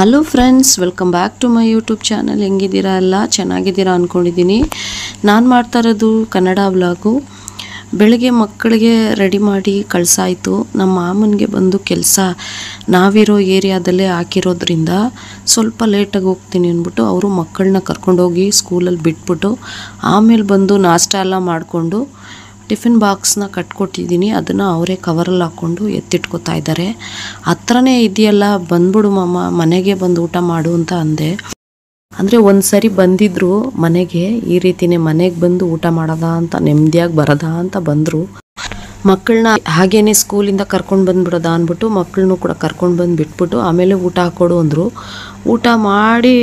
Hello friends welcome back to my YouTube channel ಹೆಂಗಿದ್ದೀರಾ ಎಲ್ಲ? ಚೆನ್ನಾಗಿದ್ದೀರಾ ಅಂದ್ಕೊಂಡಿದ್ದೀನಿ ನಾನು ಮಾಡ್ತಾ ಇರೋದು ಕನ್ನಡ ವ್ಲಾಗು ಬೆಳಗ್ಗೆ ಮಕ್ಕಳಿಗೆ ರೆಡಿ ಮಾಡಿ ಕಳಿಸಾಯಿತು. ನಮ್ಮ ಮಾಮನಿಗೆ ಬಂದು ಕೆಲಸ. ನಾವಿರೋ ಏರಿಯಾದಲ್ಲೇ ಹಾಕಿರೋದ್ರಿಂದ ಸ್ವಲ್ಪ ಲೇಟಾಗಿ ಹೋಗ್ತೀನಿ ಅಂದ್ಬಿಟ್ಟು ಅವರು ಮಕ್ಕಳನ್ನ ಕರ್ಕೊಂಡೋಗಿ ಸ್ಕೂಲಲ್ಲಿ ಬಿಟ್ಬಿಟ್ಟು ಆಮೇಲೆ ಬಂದು ನಾಷ್ಟ ಎಲ್ಲ ಮಾಡಿಕೊಂಡು ಟಿಫಿನ್ ಬಾಕ್ಸ್ನ ಕಟ್ಕೊಟ್ಟಿದ್ದೀನಿ. ಅದನ್ನು ಅವರೇ ಕವರಲ್ಲಿ ಹಾಕ್ಕೊಂಡು ಎತ್ತಿಟ್ಕೋತಾ ಇದ್ದಾರೆ. ಹತ್ರನೇ ಇದೆಯಲ್ಲ, ಬಂದ್ಬಿಡು ಮಾಮ, ಮನೆಗೆ ಬಂದು ಊಟ ಮಾಡು ಅಂತ ಅಂದೆ. ಅಂದರೆ ಒಂದು ಸರಿ ಬಂದಿದ್ರು ಮನೆಗೆ, ಈ ರೀತಿನೇ ಮನೆಗೆ ಬಂದು ಊಟ ಮಾಡೋದ ಅಂತ ನೆಮ್ಮದಿಯಾಗಿ ಬರದಾ ಅಂತ ಬಂದರು. ಮಕ್ಕಳನ್ನ ಹಾಗೇನೆ ಸ್ಕೂಲಿಂದ ಕರ್ಕೊಂಡು ಬಂದ್ಬಿಡೋದ ಅಂದ್ಬಿಟ್ಟು ಮಕ್ಕಳನ್ನು ಕೂಡ ಕರ್ಕೊಂಡು ಬಂದು ಬಿಟ್ಬಿಟ್ಟು ಆಮೇಲೆ ಊಟ ಹಾಕ್ಕೊಡು ಅಂದರು. ಊಟ ಮಾಡಿ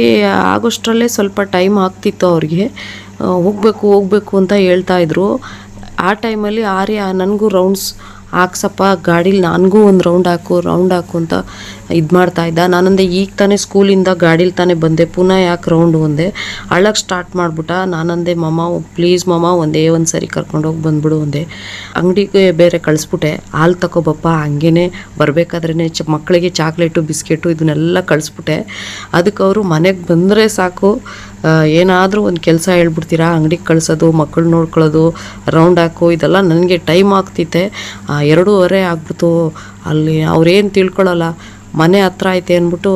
ಆಗೋಷ್ಟರಲ್ಲೇ ಸ್ವಲ್ಪ ಟೈಮ್ ಆಗ್ತಿತ್ತು ಅವ್ರಿಗೆ. ಹೋಗಬೇಕು, ಹೋಗ್ಬೇಕು ಅಂತ ಹೇಳ್ತಾ ಇದ್ರು. ಆ ಟೈಮಲ್ಲಿ ಆರ್ಯ ನನಗೂ ರೌಂಡ್ಸ್ ಹಾಕ್ಸಪ್ಪ ಗಾಡೀಲಿ ನನಗೂ ಒಂದು ರೌಂಡ್ ಹಾಕು ರೌಂಡ್ ಹಾಕು ಅಂತ ಇದು ಮಾಡ್ತಾ ಇದ್ದ. ನಾನಂದೆ ಈಗ ತಾನೇ ಸ್ಕೂಲಿಂದ ಗಾಡೀಲಿ ತಾನೇ ಬಂದೆ. ಪುನಃ ಯಾಕೆ ರೌಂಡ್ ಒಂದೆ? ಅಳಕ್ಕೆ ಸ್ಟಾರ್ಟ್ ಮಾಡಿಬಿಟ್ಟ. ನಾನಂದೆ ಮಮ್ಮ ಪ್ಲೀಸ್ ಮಮ್ಮ ಒಂದೇ ಒಂದು ಸರಿ ಕರ್ಕೊಂಡೋಗಿ ಬಂದ್ಬಿಡು ಒಂದೆ. ಅಂಗಡಿಗೆ ಬೇರೆ ಕಳಿಸ್ಬಿಟ್ಟೆ. ಹಾಲು ತಗೋಬಪ್ಪ ಹಂಗೇ ಬರಬೇಕಾದ್ರೇ ಚ ಮಕ್ಕಳಿಗೆ ಚಾಕ್ಲೇಟು, ಬಿಸ್ಕೆಟು ಇದನ್ನೆಲ್ಲ ಕಳಿಸ್ಬಿಟ್ಟೆ. ಅದಕ್ಕೆ ಅವರು ಮನೆಗೆ ಬಂದರೆ ಸಾಕು. ಏನಾದರೂ ಒಂದು ಕೆಲಸ ಹೇಳ್ಬಿಡ್ತೀರಾ? ಅಂಗಡಿಗೆ ಕಳಿಸೋದು ಮಕ್ಕಳು ನೋಡ್ಕೊಳ್ಳೋದು ರೌಂಡ್ ಹಾಕು, ಇದೆಲ್ಲ ನನಗೆ ಟೈಮ್ ಆಗ್ತಿತ್ತೆ. ಎರಡೂವರೆ ಆಗ್ಬಿಡ್ತು. ಅಲ್ಲಿ ಅವ್ರೇನು ತಿಳ್ಕೊಳ್ಳಲ್ಲ ಮನೆ ಹತ್ರ ಐತೆ ಅಂದ್ಬಿಟ್ಟು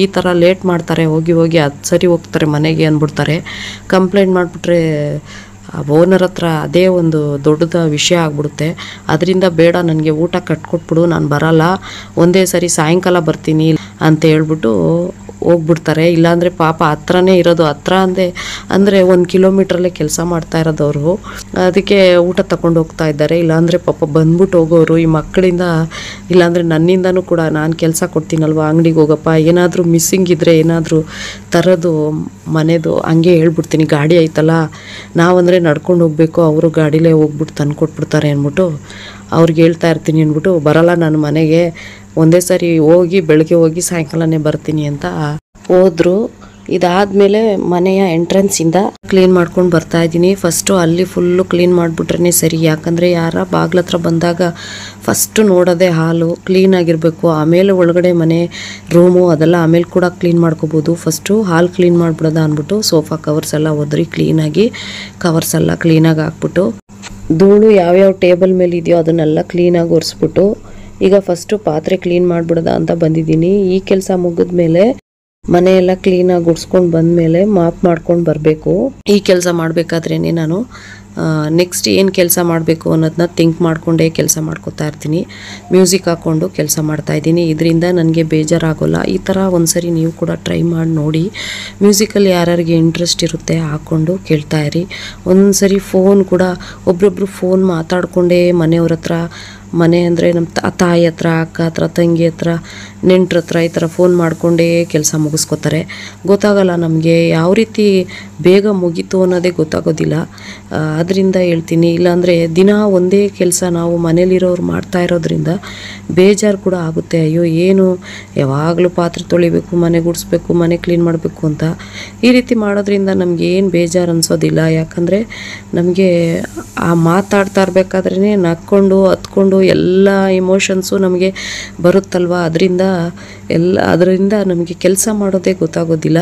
ಈ ಥರ ಲೇಟ್ ಮಾಡ್ತಾರೆ, ಹೋಗಿ ಹೋಗಿ ಅದು ಸರಿ ಹೋಗ್ತಾರೆ ಮನೆಗೆ ಅಂದ್ಬಿಡ್ತಾರೆ. ಕಂಪ್ಲೇಂಟ್ ಮಾಡಿಬಿಟ್ರೆ ಓನರ್ ಹತ್ರ ಅದೇ ಒಂದು ದೊಡ್ಡದ ವಿಷಯ ಆಗ್ಬಿಡುತ್ತೆ. ಅದರಿಂದ ಬೇಡ, ನನಗೆ ಊಟ ಕಟ್ಕೊಟ್ಬಿಡು, ನಾನು ಬರಲ್ಲ. ಒಂದೇ ಸರಿ ಸಾಯಂಕಾಲ ಬರ್ತೀನಿ ಅಂತ ಹೇಳ್ಬಿಟ್ಟು ಹೋಗ್ಬಿಡ್ತಾರೆ. ಇಲ್ಲಾಂದರೆ ಪಾಪ ಹತ್ರನೇ ಇರೋದು. ಹತ್ರ ಅಂದೆ, ಅಂದರೆ ಒಂದು ಕಿಲೋಮೀಟ್ರಲ್ಲೇ ಕೆಲಸ ಮಾಡ್ತಾ ಇರೋದವರು ಅದಕ್ಕೆ ಊಟ ತಗೊಂಡು ಹೋಗ್ತಾ ಇದ್ದಾರೆ. ಇಲ್ಲಾಂದರೆ ಪಾಪ ಬಂದ್ಬಿಟ್ಟು ಹೋಗೋರು, ಈ ಮಕ್ಕಳಿಂದ, ಇಲ್ಲಾಂದರೆ ನನ್ನಿಂದನೂ ಕೂಡ ನಾನು ಕೆಲಸ ಕೊಡ್ತೀನಲ್ವ, ಅಂಗಡಿಗೆ ಹೋಗಪ್ಪ, ಏನಾದರೂ ಮಿಸ್ಸಿಂಗ್ ಇದ್ದರೆ ಏನಾದರೂ ತರೋದು ಮನೆದು, ಹಂಗೆ ಹೇಳ್ಬಿಡ್ತೀನಿ, ಗಾಡಿ ಐತಲ್ಲ ನಾವಂದರೆ ನಡ್ಕೊಂಡು ಹೋಗಬೇಕು, ಅವರು ಗಾಡಿಲೇ ಹೋಗ್ಬಿಟ್ಟು ತಂದು ಕೊಟ್ಬಿಡ್ತಾರೆ ಅಂದ್ಬಿಟ್ಟು ಅವ್ರಿಗೆ ಹೇಳ್ತಾ ಇರ್ತೀನಿ ಅಂದ್ಬಿಟ್ಟು, ಬರಲ್ಲ ನಾನು ಮನೆಗೆ ಒಂದೇ ಸಾರಿ ಹೋಗಿ ಬೆಳಗ್ಗೆ ಹೋಗಿ ಸಾಯಂಕಾಲನೇ ಬರ್ತೀನಿ ಅಂತ ಹೋದ್ರು. ಇದಾದ್ಮೇಲೆ ಮನೆಯ ಎಂಟ್ರೆನ್ಸ್ ಇಂದ ಕ್ಲೀನ್ ಮಾಡ್ಕೊಂಡು ಬರ್ತಾ ಇದ್ದೀನಿ. ಫಸ್ಟು ಅಲ್ಲಿ ಫುಲ್ಲು ಕ್ಲೀನ್ ಮಾಡಿಬಿಟ್ರೆ ಸರಿ. ಯಾಕಂದರೆ ಯಾರ ಬಾಗ್ಲ ಹತ್ರ ಬಂದಾಗ ಫಸ್ಟು ನೋಡೋದೇ ಹಾಲು ಕ್ಲೀನ್ ಆಗಿರಬೇಕು. ಆಮೇಲೆ ಒಳಗಡೆ ಮನೆ ರೂಮು ಅದೆಲ್ಲ ಆಮೇಲೆ ಕೂಡ ಕ್ಲೀನ್ ಮಾಡ್ಕೋಬೋದು. ಫಸ್ಟು ಹಾಲು ಕ್ಲೀನ್ ಮಾಡಿಬಿಡೋದ ಅಂದ್ಬಿಟ್ಟು ಸೋಫಾ ಕವರ್ಸ್ ಎಲ್ಲ ಕ್ಲೀನ್ ಕ್ಲೀನಾಗಿ ಕವರ್ಸ್ ಎಲ್ಲ ಕ್ಲೀನಾಗಿ ಹಾಕ್ಬಿಟ್ಟು ಧೂಳು ಯಾವ್ಯಾವ ಟೇಬಲ್ ಮೇಲೆ ಇದೆಯೋ ಅದನ್ನೆಲ್ಲ ಕ್ಲೀನಾಗಿ ಒರೆಸ್ಬಿಟ್ಟು ಈಗ ಫಸ್ಟು ಪಾತ್ರೆ ಕ್ಲೀನ್ ಮಾಡಿಬಿಡೋದ ಅಂತ ಬಂದಿದ್ದೀನಿ. ಈ ಕೆಲಸ ಮುಗಿದ್ಮೇಲೆ ಮನೆಯೆಲ್ಲ ಕ್ಲೀನಾಗಿ ಗುಡ್ಸ್ಕೊಂಡು ಬಂದಮೇಲೆ ಮಾಪ್ ಮಾಡ್ಕೊಂಡು ಬರಬೇಕು. ಈ ಕೆಲಸ ಮಾಡಬೇಕಾದ್ರೇ ನಾನು ನೆಕ್ಸ್ಟ್ ಏನು ಕೆಲಸ ಮಾಡಬೇಕು ಅನ್ನೋದನ್ನ ಥಿಂಕ್ ಮಾಡಿಕೊಂಡೇ ಕೆಲಸ ಮಾಡ್ಕೊತಾ ಇರ್ತೀನಿ. ಮ್ಯೂಸಿಕ್ ಹಾಕ್ಕೊಂಡು ಕೆಲಸ ಮಾಡ್ತಾ ಇದ್ದೀನಿ. ಇದರಿಂದ ನನಗೆ ಬೇಜಾರಾಗೋಲ್ಲ. ಈ ಥರ ಒಂದ್ಸರಿ ನೀವು ಕೂಡ ಟ್ರೈ ಮಾಡಿ ನೋಡಿ. ಮ್ಯೂಸಿಕಲ್ಲಿ ಯಾರ್ಯಾರಿಗೆ ಇಂಟ್ರೆಸ್ಟ್ ಇರುತ್ತೆ ಹಾಕ್ಕೊಂಡು ಕೇಳ್ತಾ ಇರಿ. ಫೋನ್ ಕೂಡ ಒಬ್ರೊಬ್ರು ಫೋನ್ ಮಾತಾಡಿಕೊಂಡೇ ಮನೆಯವ್ರ ಹತ್ರ ಮನೆ ಅಂದರೆ ನಮ್ಮ ತಾಯಿ ಹತ್ರ, ಅಕ್ಕ ಹತ್ರ, ತಂಗಿ ಹತ್ರ, ನೆಂಟ್ರ ಹತ್ರ ಈ ಥರ ಫೋನ್ ಮಾಡಿಕೊಂಡೇ ಕೆಲಸ ಮುಗಿಸ್ಕೋತಾರೆ. ಗೊತ್ತಾಗಲ್ಲ ನಮಗೆ ಯಾವ ರೀತಿ ಬೇಗ ಮುಗೀತು ಅನ್ನೋದೇ ಗೊತ್ತಾಗೋದಿಲ್ಲ. ಅದರಿಂದ ಹೇಳ್ತೀನಿ, ಇಲ್ಲಾಂದರೆ ದಿನ ಒಂದೇ ಕೆಲಸ ನಾವು ಮನೇಲಿರೋರು ಮಾಡ್ತಾ ಇರೋದ್ರಿಂದ ಬೇಜಾರು ಕೂಡ ಆಗುತ್ತೆ. ಅಯ್ಯೋ, ಏನು? ಯಾವಾಗಲೂ ಪಾತ್ರೆ ತೊಳಿಬೇಕು, ಮನೆ ಗುಡಿಸ್ಬೇಕು, ಮನೆ ಕ್ಲೀನ್ ಮಾಡಬೇಕು ಅಂತ. ಈ ರೀತಿ ಮಾಡೋದ್ರಿಂದ ನಮಗೆ ಏನು ಬೇಜಾರು ಅನ್ಸೋದಿಲ್ಲ. ಯಾಕಂದರೆ ನಮಗೆ ಆ ಮಾತಾಡ್ತಾ ಇರಬೇಕಾದ್ರೇ ನಕ್ಕೊಂಡು, ಹತ್ಕೊಂಡು ಎಲ್ಲ ಇಮೋಷನ್ಸು ನಮಗೆ ಬರುತ್ತಲ್ವ? ಅದರಿಂದ ಎಲ್ಲ, ಅದರಿಂದ ನಮಗೆ ಕೆಲಸ ಮಾಡೋದೇ ಗೊತ್ತಾಗೋದಿಲ್ಲ.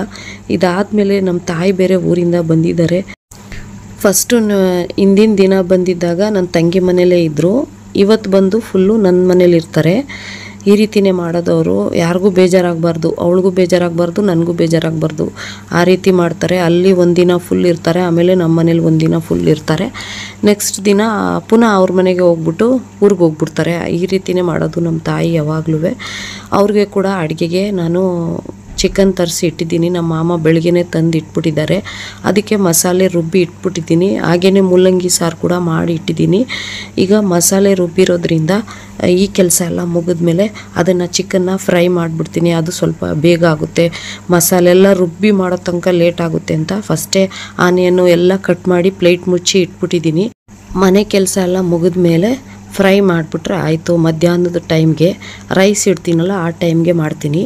ಇದಾದಮೇಲೆ ನಮ್ಮ ತಾಯಿ ಬೇರೆ ಊರಿಂದ ಬಂದಿದ್ದಾರೆ. ಫಸ್ಟು ಹಿಂದಿನ ದಿನ ಬಂದಿದ್ದಾಗ ನನ್ನ ತಂಗಿ ಮನೇಲೇ ಇದ್ದರು ಇವತ್ತು ಬಂದು ಫುಲ್ಲು ನನ್ನ ಮನೇಲಿ ಇರ್ತಾರೆ ಈ ರೀತಿನೇ ಮಾಡೋದವರು ಯಾರಿಗೂ ಬೇಜಾರಾಗಬಾರ್ದು, ಅವಳಿಗೂ ಬೇಜಾರಾಗಬಾರ್ದು, ನನಗೂ ಬೇಜಾರಾಗಬಾರ್ದು. ಆ ರೀತಿ ಮಾಡ್ತಾರೆ. ಅಲ್ಲಿ ಒಂದಿನ ಫುಲ್ ಇರ್ತಾರೆ, ಆಮೇಲೆ ನಮ್ಮ ಮನೇಲಿ ಒಂದಿನ ಫುಲ್ ಇರ್ತಾರೆ. ನೆಕ್ಸ್ಟ್ ದಿನ ಪುನಃ ಅವ್ರ ಮನೆಗೆ ಹೋಗ್ಬಿಟ್ಟು ಊರಿಗೆ ಹೋಗ್ಬಿಡ್ತಾರೆ. ಈ ರೀತಿನೇ ಮಾಡೋದು ನಮ್ಮ ತಾಯಿ ಯಾವಾಗಲೂ ಅವ್ರಿಗೆ ಕೂಡ ಅಡುಗೆಗೆ ನಾನು ಚಿಕನ್ ತರಿಸಿ ಇಟ್ಟಿದ್ದೀನಿ. ನಮ್ಮ ಮಾಮ ಬೆಳಗ್ಗೆನೆ ತಂದು ಇಟ್ಬಿಟ್ಟಿದ್ದಾರೆ. ಅದಕ್ಕೆ ಮಸಾಲೆ ರುಬ್ಬಿ ಇಟ್ಬಿಟ್ಟಿದ್ದೀನಿ. ಹಾಗೆಯೇ ಮೂಲಂಗಿ ಸಾರು ಕೂಡ ಮಾಡಿ ಇಟ್ಟಿದ್ದೀನಿ. ಈಗ ಮಸಾಲೆ ರುಬ್ಬಿರೋದ್ರಿಂದ ಈ ಕೆಲಸ ಎಲ್ಲ ಮುಗಿದ್ಮೇಲೆ ಅದನ್ನು ಚಿಕನ್ನ ಫ್ರೈ ಮಾಡಿಬಿಡ್ತೀನಿ. ಅದು ಸ್ವಲ್ಪ ಬೇಗ ಆಗುತ್ತೆ. ಮಸಾಲೆ ಎಲ್ಲ ರುಬ್ಬಿ ಮಾಡೋ ತನಕ ಲೇಟ್ ಆಗುತ್ತೆ ಅಂತ. ಫಸ್ಟೇ ಆನೆಯನ್ನು ಎಲ್ಲ ಕಟ್ ಮಾಡಿ ಪ್ಲೇಟ್ ಮುಚ್ಚಿ ಇಟ್ಬಿಟ್ಟಿದ್ದೀನಿ. ಮನೆ ಕೆಲಸ ಎಲ್ಲ ಮುಗಿದ್ಮೇಲೆ ಫ್ರೈ ಮಾಡಿಬಿಟ್ರೆ ಆಯಿತು. ಮಧ್ಯಾಹ್ನದ ಟೈಮ್ಗೆ ರೈಸ್ ಇಡ್ತೀನಲ್ಲ, ಆ ಟೈಮ್ಗೆ ಮಾಡ್ತೀನಿ.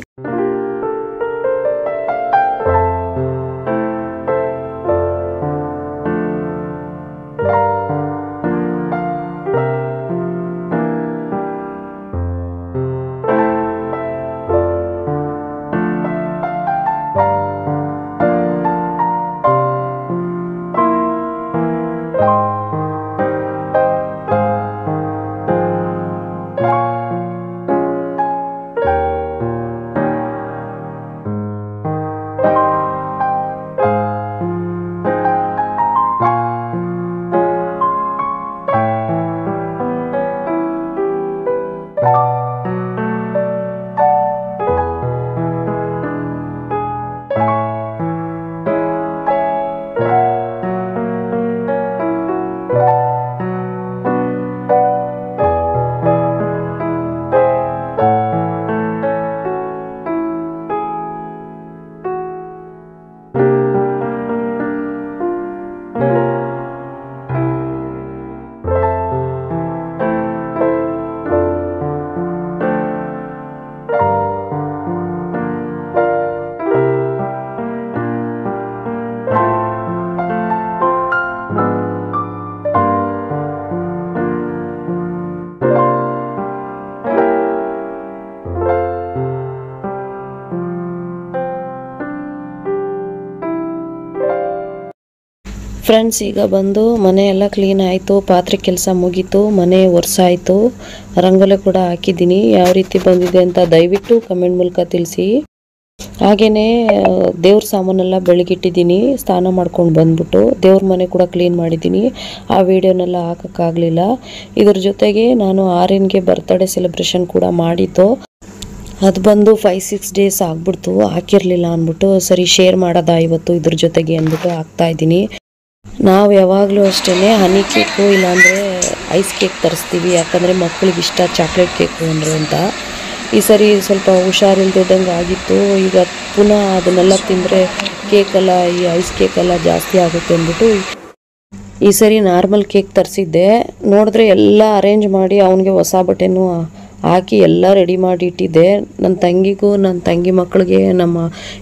ಫ್ರೆಂಡ್ಸ್ ಈಗ ಬಂದು ಮನೆ ಎಲ್ಲ ಕ್ಲೀನ್ ಆಯಿತು, ಪಾತ್ರೆ ಕೆಲಸ ಮುಗೀತು, ಮನೆ ಒರೆಸಾಯಿತು. ರಂಗೋಲಿ ಕೂಡ ಹಾಕಿದ್ದೀನಿ. ಯಾವ ರೀತಿ ಬಂದಿದೆ ಅಂತ ದಯವಿಟ್ಟು ಕಮೆಂಟ್ ಮೂಲಕ ತಿಳಿಸಿ. ಹಾಗೆಯೇ ದೇವ್ರ ಸಾಮಾನೆಲ್ಲ ಬೆಳಗಿಟ್ಟಿದ್ದೀನಿ, ಸ್ನಾನ ಮಾಡ್ಕೊಂಡು ಬಂದ್ಬಿಟ್ಟು. ದೇವ್ರ ಮನೆ ಕೂಡ ಕ್ಲೀನ್ ಮಾಡಿದ್ದೀನಿ. ಆ ವಿಡಿಯೋನೆಲ್ಲ ಹಾಕೋಕ್ಕಾಗಲಿಲ್ಲ. ಇದ್ರ ಜೊತೆಗೆ ನಾನು ಆರ್ಯನ್ಗೆ ಬರ್ತ್ಡೇ ಸೆಲೆಬ್ರೇಷನ್ ಕೂಡ ಮಾಡಿತ್ತು ಅದು ಬಂದು ಫೈವ್ ಸಿಕ್ಸ್ ಡೇಸ್ ಆಗ್ಬಿಡ್ತು. ಹಾಕಿರಲಿಲ್ಲ ಅಂದ್ಬಿಟ್ಟು, ಸರಿ ಶೇರ್ ಮಾಡೋದಾ ಇವತ್ತು ಇದ್ರ ಜೊತೆಗೆ ಅಂದ್ಬಿಟ್ಟು ಹಾಕ್ತಾ ಇದ್ದೀನಿ. ನಾವು ಯಾವಾಗಲೂ ಅಷ್ಟೇ ಹನಿ ಕೇಕು ಇಲ್ಲಾಂದರೆ ಐಸ್ ಕೇಕ್ ತರಿಸ್ತೀವಿ. ಯಾಕಂದರೆ ಮಕ್ಕಳಿಗೆ ಇಷ್ಟ ಚಾಕ್ಲೇಟ್ ಕೇಕು ಅಂದರು ಅಂತ. ಈ ಸರಿ ಸ್ವಲ್ಪ ಹುಷಾರಿಲ್ದಿದ್ದಂಗೆ ಆಗಿತ್ತು. ಈಗ ಪುನಃ ಅದನ್ನೆಲ್ಲ ತಿಂದರೆ ಕೇಕೆಲ್ಲ ಈ ಐಸ್ ಕೇಕೆಲ್ಲ ಜಾಸ್ತಿ ಆಗುತ್ತೆ ಅಂದ್ಬಿಟ್ಟು ಈ ಸರಿ ನಾರ್ಮಲ್ ಕೇಕ್ ತರಿಸಿದ್ದೆ. ನೋಡಿದ್ರೆ ಎಲ್ಲ ಅರೇಂಜ್ ಮಾಡಿ ಅವನಿಗೆ ಹೊಸ ಬಟ್ಟೆನೂ ಹಾಕಿ ಎಲ್ಲ ರೆಡಿ ಮಾಡಿ ಇಟ್ಟಿದ್ದೆ. ನನ್ನ ತಂಗಿಗೂ ನನ್ನ ತಂಗಿ ಮಕ್ಕಳಿಗೆ ನಮ್ಮ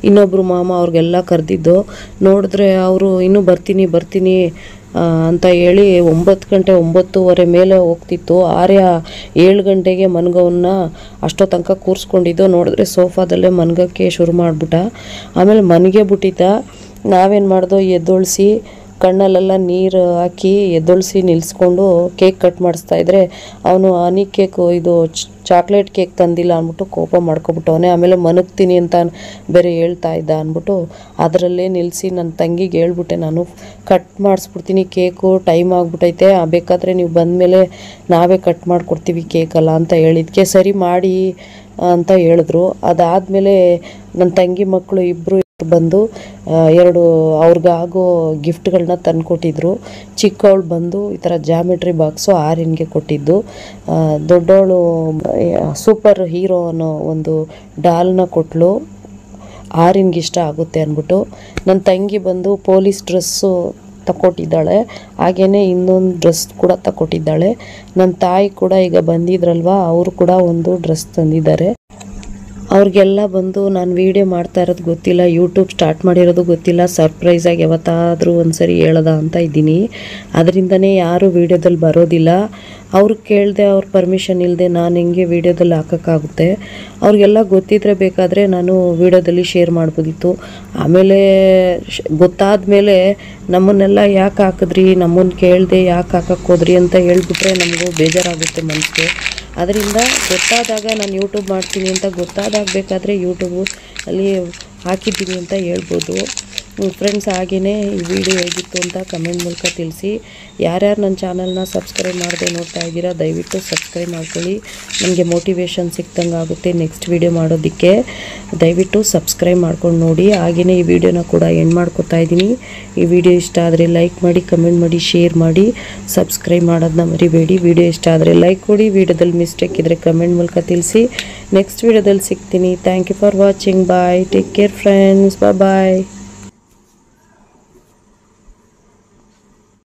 ಇನ್ನೊಬ್ಬರು ಮಾಮ ಅವ್ರಿಗೆಲ್ಲ ಕರೆದಿದ್ದು. ನೋಡಿದ್ರೆ ಅವರು, ಇನ್ನೂ ಬರ್ತೀನಿ ಬರ್ತೀನಿ ಅಂತ ಹೇಳಿ ಒಂಬತ್ತು ಗಂಟೆ, ಒಂಬತ್ತುವರೆ ಮೇಲೆ ಹೋಗ್ತಿತ್ತು. ಆರ್ಯ ಏಳು ಗಂಟೆಗೆ ಮನ್ಗವನ್ನ ಅಷ್ಟೋ ತನಕ ಕೂರಿಸ್ಕೊಂಡಿದ್ದು. ನೋಡಿದ್ರೆ ಸೋಫಾದಲ್ಲೇ ಮನ್ಗಕ್ಕೆ ಶುರು ಮಾಡಿಬಿಟ್ಟ. ಆಮೇಲೆ ಮನೆಗೆ ಬಿಟ್ಟಿದ್ದ. ನಾವೇನು ಮಾಡ್ದೋ ಎದ್ದೊಳಿಸಿ ಕಣ್ಣಲ್ಲೆಲ್ಲ ನೀರು ಹಾಕಿ ಎದ್ದೊಳಿಸಿ ನಿಲ್ಲಿಸ್ಕೊಂಡು ಕೇಕ್ ಕಟ್ ಮಾಡಿಸ್ತಾ ಇದ್ರೆ ಅವನು, ಹನಿ ಕೇಕ್ ಇದು ಚಾಕ್ಲೇಟ್ ಕೇಕ್ ತಂದಿಲ್ಲ ಅಂದ್ಬಿಟ್ಟು ಕೋಪ ಮಾಡ್ಕೊಬಿಟ್ಟವನೇ ಆಮೇಲೆ ಮನಗ್ತೀನಿ ಅಂತ ಬೇರೆ ಹೇಳ್ತಾ ಇದ್ದ ಅಂದ್ಬಿಟ್ಟು ಅದರಲ್ಲೇ ನಿಲ್ಲಿಸಿ ನನ್ನ ತಂಗಿಗೆ ಹೇಳ್ಬಿಟ್ಟೆ, ನಾನು ಕಟ್ ಮಾಡಿಸ್ಬಿಡ್ತೀನಿ ಕೇಕು ಟೈಮ್ ಆಗ್ಬಿಟ್ಟೈತೆ ಬೇಕಾದರೆ ನೀವು ಬಂದಮೇಲೆ ನಾವೇ ಕಟ್ ಮಾಡಿಕೊಡ್ತೀವಿ ಕೇಕಲ್ಲ ಅಂತ ಹೇಳಿದ್ಕೆ, ಸರಿ ಮಾಡಿ ಅಂತ ಹೇಳಿದ್ರು. ಅದಾದಮೇಲೆ ನನ್ನ ತಂಗಿ ಮಕ್ಕಳು ಇಬ್ಬರು ಬಂದು ಎರಡು ಅವ್ರಿಗಾಗೋ ಗಿಫ್ಟ್ಗಳನ್ನ ತಂದುಕೊಟ್ಟಿದ್ರು. ಚಿಕ್ಕವಳು ಬಂದು ಈ ಥರ ಜಾಮಿಟ್ರಿ ಬಾಕ್ಸು ಆರಿನ್ಗೆ ಕೊಟ್ಟಿದ್ದು. ದೊಡ್ಡವಳು ಸೂಪರ್ ಹೀರೋ ಅನ್ನೋ ಒಂದು ಡಾಲ್ನ ಕೊಟ್ಟಳು ಆರಿನ್ಗೆ ಇಷ್ಟ ಆಗುತ್ತೆ ಅಂದ್ಬಿಟ್ಟು. ನನ್ನ ತಂಗಿ ಬಂದು ಪೊಲೀಸ್ ಡ್ರೆಸ್ಸು ತಕೊಟ್ಟಿದ್ದಾಳೆ ಹಾಗೆಯೇ ಇನ್ನೊಂದು ಡ್ರೆಸ್ ಕೂಡ ತಕೊಟ್ಟಿದ್ದಾಳೆ ನನ್ನ ತಾಯಿ ಕೂಡ ಈಗ ಬಂದಿದ್ರಲ್ವಾ, ಅವರು ಕೂಡ ಒಂದು ಡ್ರೆಸ್ ತಂದಿದ್ದಾರೆ. ಅವ್ರಿಗೆಲ್ಲ ಬಂದು ನಾನು ವೀಡಿಯೋ ಮಾಡ್ತಾ ಇರೋದು ಗೊತ್ತಿಲ್ಲ ಯೂಟ್ಯೂಬ್ ಸ್ಟಾರ್ಟ್ ಮಾಡಿರೋದು ಗೊತ್ತಿಲ್ಲ ಸರ್ಪ್ರೈಸಾಗಿ ಯಾವತ್ತಾದರೂ ಒಂದ್ಸರಿ ಹೇಳದ ಅಂತ ಇದ್ದೀನಿ. ಅದರಿಂದನೇ ಯಾರು ವೀಡಿಯೋದಲ್ಲಿ ಬರೋದಿಲ್ಲ. ಅವ್ರು ಕೇಳದೆ ಅವ್ರ ಪರ್ಮಿಷನ್ ಇಲ್ಲದೆ ನಾನು ಹೆಂಗೆ ವೀಡಿಯೋದಲ್ಲಿ ಹಾಕೋಕ್ಕಾಗುತ್ತೆ. ಅವ್ರಿಗೆಲ್ಲ ಗೊತ್ತಿದ್ರೆ ಬೇಕಾದರೆ ನಾನು ವೀಡಿಯೋದಲ್ಲಿ ಶೇರ್ ಮಾಡ್ಬೋದಿತ್ತು. ಆಮೇಲೆ ಗೊತ್ತಾದ ಮೇಲೆ ನಮ್ಮನ್ನೆಲ್ಲ ಯಾಕೆ ಹಾಕಿದ್ರಿ ನಮ್ಮನ್ನು ಕೇಳದೆ ಯಾಕೆ ಹಾಕಕ್ಕೆ ಹೋದ್ರಿ ಅಂತ ಹೇಳಿಬಿಟ್ರೆ ನಮಗೂ ಬೇಜಾರಾಗುತ್ತೆ ಮನಸ್ಸಿಗೆ. ಅದರಿಂದ ಗೊತ್ತಾದಾಗ ನಾನು ಯೂಟ್ಯೂಬ್ ಮಾಡ್ತೀನಿ ಅಂತ ಗೊತ್ತಾದಾಗ ಬೇಕಾದರೆ ಯೂಟ್ಯೂಬು ಅಲ್ಲಿ ಹಾಕಿದ್ದೀನಿ ಅಂತ ಹೇಳ್ಬೋದು. ಫ್ರೆಂಡ್ಸ್ ಹಾಗೆಯೇ ಈ ವಿಡಿಯೋ ಹೇಗಿತ್ತು ಅಂತ ಕಮೆಂಟ್ ಮೂಲಕ ತಿಳಿಸಿ. ಯಾರ್ಯಾರು ನನ್ನ ಚಾನಲ್ನ ಸಬ್ಸ್ಕ್ರೈಬ್ ಮಾಡದೆ ನೋಡ್ತಾ ಇದ್ದೀರಾ, ದಯವಿಟ್ಟು ಸಬ್ಸ್ಕ್ರೈಬ್ ಮಾಡ್ಕೊಳ್ಳಿ. ನನಗೆ ಮೋಟಿವೇಶನ್ ಸಿಕ್ತಂಗೆ ಆಗುತ್ತೆ ನೆಕ್ಸ್ಟ್ ವಿಡಿಯೋ ಮಾಡೋದಕ್ಕೆ. ದಯವಿಟ್ಟು ಸಬ್ಸ್ಕ್ರೈಬ್ ಮಾಡ್ಕೊಂಡು ನೋಡಿ. ಹಾಗೆಯೇ ಈ ವಿಡಿಯೋನ ಕೂಡ ಎಂಡ್ ಮಾಡ್ಕೊತಾ ಇದ್ದೀನಿ. ಈ ವಿಡಿಯೋ ಇಷ್ಟ ಆದರೆ ಲೈಕ್ ಮಾಡಿ ಕಮೆಂಟ್ ಮಾಡಿ ಶೇರ್ ಮಾಡಿ. ಸಬ್ಸ್ಕ್ರೈಬ್ ಮಾಡೋದನ್ನ ಮರಿಬೇಡಿ. ವಿಡಿಯೋ ಇಷ್ಟ ಆದರೆ ಲೈಕ್ ಕೊಡಿ. ವಿಡಿಯೋದಲ್ಲಿ ಮಿಸ್ಟೇಕ್ ಇದ್ದರೆ ಕಮೆಂಟ್ ಮೂಲಕ ತಿಳಿಸಿ. ನೆಕ್ಸ್ಟ್ ವಿಡಿಯೋದಲ್ಲಿ ಸಿಗ್ತೀನಿ. Thank you for watching bye take care friends bye